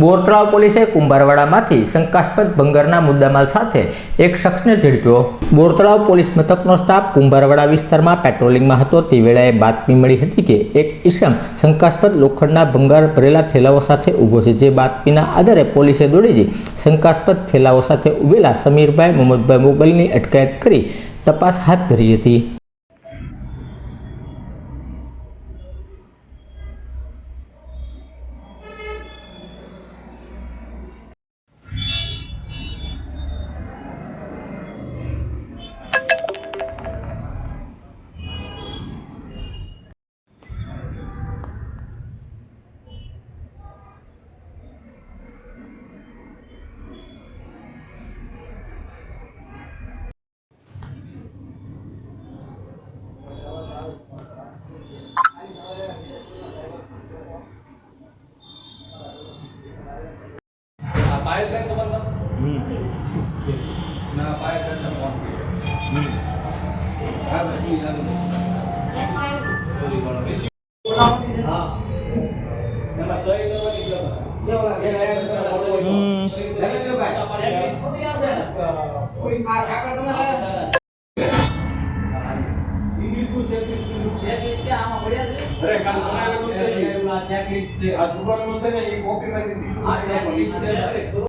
બોરતળાવ પોલીસે કુંભારવાડામાંથી શંકાસ્પદ ભંગારના મુદ્દામાલ સાથે એક શખ્સને ઝડપ્યો. બોરતળાવ પોલીસ મથકનો સ્ટાફ કુંભારવાડા વિસ્તારમાં પેટ્રોલિંગમાં હતો. તે વેળાએ બાતમી મળી હતી કે એક ઈસમ શંકાસ્પદ લોખંડના ભંગાર ભરેલા થેલાઓ સાથે ઊભો છે. જે બાતમીના આધારે પોલીસે દોડી જઈ શંકાસ્પદ થેલાઓ સાથે ઊભેલા સમીરભાઈ, મોહમ્મદભાઈ મોગલની અટકાયત કરી તપાસ હાથ ધરી હતી. पायल का तो मतलब ना पायल का तो कौन क्या बच्ची इधर थोड़ी बड़ा हाँ ना सही करवा की क्या અરે કાલ બનાવેલું છે ઈ. ચેકલિસ્ટ છે આ જુગારનું છે ને એ કોપી દીધી.